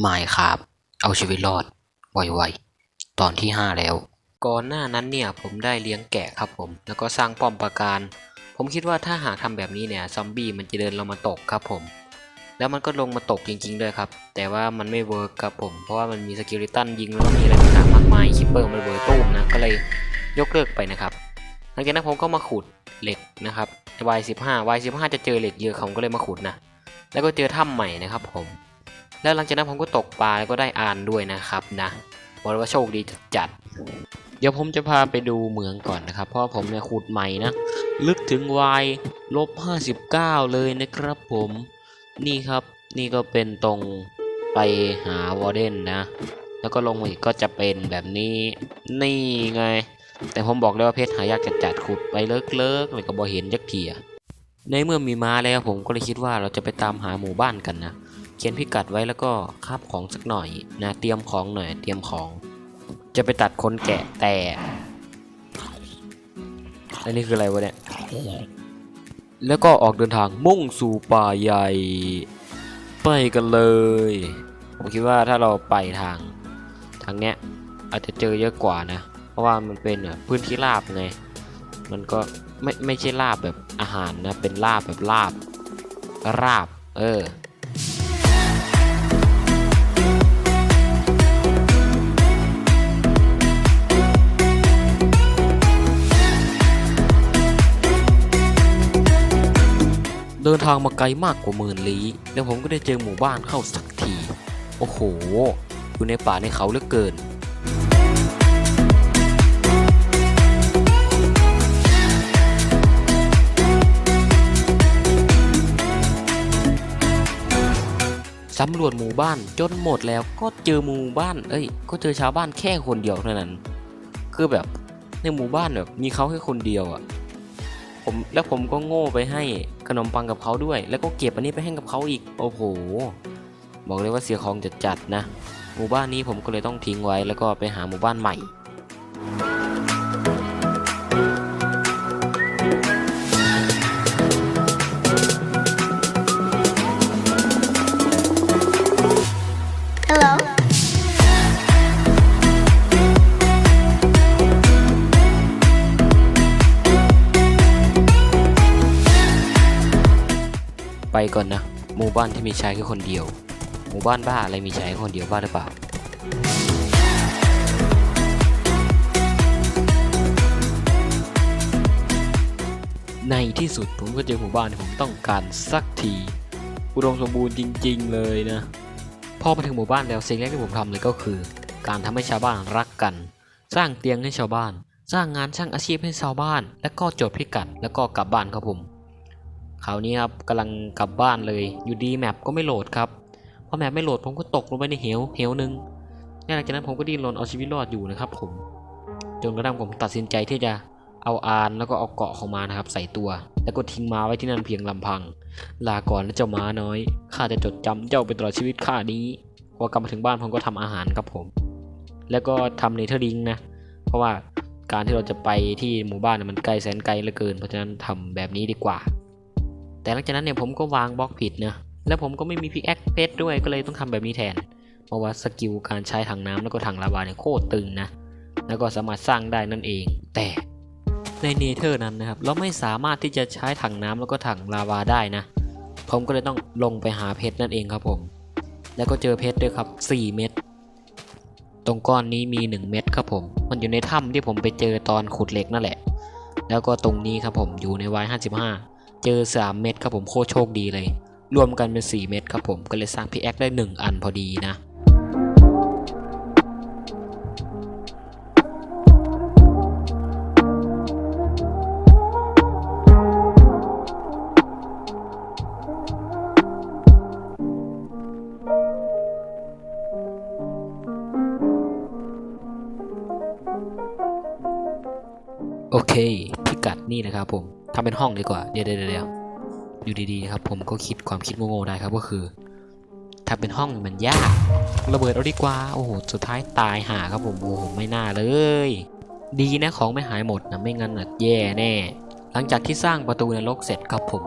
ไม่ครับเอาชีวิตรอดไวๆตอนที่ 5 แล้ว ก่อนหน้านั้นเนี่ยผมได้เลี้ยงแกะครับผม แล้วก็สร้างป้อมปราการ ผมคิดว่าถ้าหากทำแบบนี้เนี่ยซอมบี้มันจะเดินลงมาตกครับผม แล้วมันก็ลงมาตกจริงๆด้วยครับ แต่ว่ามันไม่เวิร์กครับผม เพราะว่ามันมีสกิลิตันยิงแล้วก็มีอะไรต่างๆมากมายคิปเปอร์มันเวิร์ตุ้มนะ ก็เลยยกเลิกไปนะครับ หลังจากนั้นผมก็มาขุดเหล็กนะครับ Y15 Y15 จะเจอเหล็กเยอะผมก็เลยมาขุดนะ แล้วก็เจอถ้ำใหม่นะครับผม แล้วหลังจากนั้นผมก็ตกปลาแล้วก็ได้อ่านด้วยนะครับนะบอกเลยว่าโชคดีจัดๆเดี๋ยวผมจะพาไปดูเมืองก่อนนะครับ เพราะผมเนี่ยขุดใหม่นะ ลึกถึง y ลบ59เลยนะครับผม นี่ครับ นี่ก็เป็นตรงไปหาวอร์เดนนะ แล้วก็ลงมาอีกก็จะเป็นแบบนี้ นี่ไง แต่ผมบอกเลยว่าเพชรหายากจัดจัดๆขุดไปเลิกๆเลยก็บอเห็นจักเทียในเมื่อมีม้าแล้วผมก็เลยคิดว่าเราจะไปตามหาหมู่บ้านกันนะ เขียนพิกัดไว้แล้วก็คาบของสักหน่อยนะเตรียมของหน่อยเตรียมของ จะไปตัดคนแกะแต่อันนี้คืออะไรวะเนี่ย แล้วก็ออกเดินทางมุ่งสู่ป่าใหญ่ ไปกันเลย ผมคิดว่าถ้าเราไปทางทางเนี้ยอาจจะเจอเยอะกว่านะ เพราะว่ามันเป็นพื้นที่ราบไง มันก็ไม่ไม่ใช่ลาบแบบอาหารนะ เป็นลาบแบบลาบ ราบ เออ เดินทางมาไกลมากกว่าหมื่นลี้ แล้วผมก็ได้เจอหมู่บ้านเข้าสักที โอ้โห อยู่ในป่าในเขาเหลือเกิน สำรวจหมู่บ้านจนหมดแล้วก็เจอหมู่บ้าน เอ้ย ก็เจอชาวบ้านแค่คนเดียวเท่านั้น คือแบบในหมู่บ้านแบบมีเขาแค่คนเดียวอะ่ะ ผมแล้วผมก็โง่ไปให้ขนมปังกับเขาด้วย แล้วก็เก็บอันนี้ไปให้กับเขาอีก โอ้โห บอกเลยว่าเสียของจัดจัดๆนะ หมู่บ้านนี้ผมก็เลยต้องทิ้งไว้แล้วก็ไปหาหมู่บ้านใหม่ ไปก่อนนะ หมู่บ้านที่มีชายแค่คนเดียว หมู่บ้านบ้าอะไรมีชายแค่คนเดียวบ้าหรือเปล่าในที่สุดผมก็เจอหมู่บ้านที่ผมต้องการสักทีอุดมสมบูรณ์จริง ๆ เลยนะพอมาถึงหมู่บ้านแล้วสิ่งแรกที่ผมทำเลยก็คือ การทำให้ชาวบ้านรักกัน สร้างเตียงให้ชาวบ้าน สร้างงานสร้างอาชีพให้ชาวบ้าน แล้วก็จดพิกัด แล้วก็กลับบ้านครับผม คราวนี้ครับกำลังกลับบ้านเลย อยู่ดีแมปก็ไม่โหลดครับพอแมปไม่โหลดผมก็ตกลงไปในเหวเหวหนึ่งหลังจากนั้นผมก็ดิ้นรนเอาชีวิตรอดอยู่นะครับผมจนกระทั่งผมตัดสินใจที่จะเอาอานแล้วก็เอาเกาะของมานะครับ ใส่ตัว แล้วก็ทิ้งม้าไว้ที่นั่นเพียงลำพัง ลาก่อนนะเจ้าม้าน้อยข้าจะจดจำเจ้าไปตลอดชีวิตข้านี้พอกลับมาถึงบ้านผมก็ทำอาหารครับผม แล้วก็ทำเนเธอร์ลิงนะ เพราะว่าการที่เราจะไปที่หมู่บ้านนยมันไกลแสนไกลเหลือเกิน เพราะฉะนั้นทำแบบนี้ดีกว่า แต่หลังจากนั้นเนี่ยผมก็วางบล็อกผิดนะแล้วผมก็ไม่มีพิกแอคเพชรด้วยก็เลยต้องทำแบบนี้แทน เพราะว่าสกิลการใช้ถังน้ำแล้วก็ถังลาวาเนี่ยโคตรตึงนะ แล้วก็สามารถสร้างได้นั่นเอง แต่ในเนเธอร์นั้นนะครับเราไม่สามารถที่จะใช้ถังน้ำแล้วก็ถังลาวาได้นะ ผมก็เลยต้องลงไปหาเพชรนั่นเองครับผม แล้วก็เจอเพชรด้วยครับ 4 เม็ดตรงก้อนนี้มี 1 เม็ดครับผม มันอยู่ในถ้ำที่ผมไปเจอตอนขุดเหล็กนั่นแหละ แล้วก็ตรงนี้ครับผมอยู่ในวาย55 เจอ 3 เม็ดครับผมโคตรโชคดีเลย รวมกันเป็น 4 เม็ดครับผมก็เลยสร้างพิกแอคได้ 1 อันพอดีนะโอเค พิกัดนี่นะครับผม ทำเป็นห้องดีกว่า เดี๋ยวเดี๋ยวอยู่ดีๆครับผมก็คิดความคิดโง่ๆได้ครับก็คือทำเป็นห้องมันยาก ระเบิดเอาดีกว่า โอ้โห สุดท้ายตายหาครับผม โอ้โห ไม่น่าเลย ดีนะของไม่หายหมดนะ ไม่งั้นน่ะแย่แน่ หลังจากที่สร้างประตูนรกเสร็จครับผม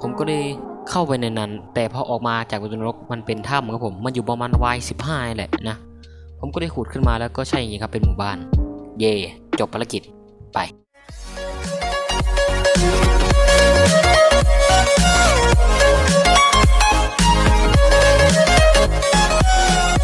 ผมก็เลยเข้าไปในนั้น แต่พอออกมาจากประตูนรกมันเป็นถ้ำครับผม มันอยู่ประมาณวายสิบห้าแหละนะ ผมก็ได้ขุดขึ้นมาแล้วก็ใช่อย่างนี้ครับ เป็นหมู่บ้าน เย่ จบภารกิจ ไป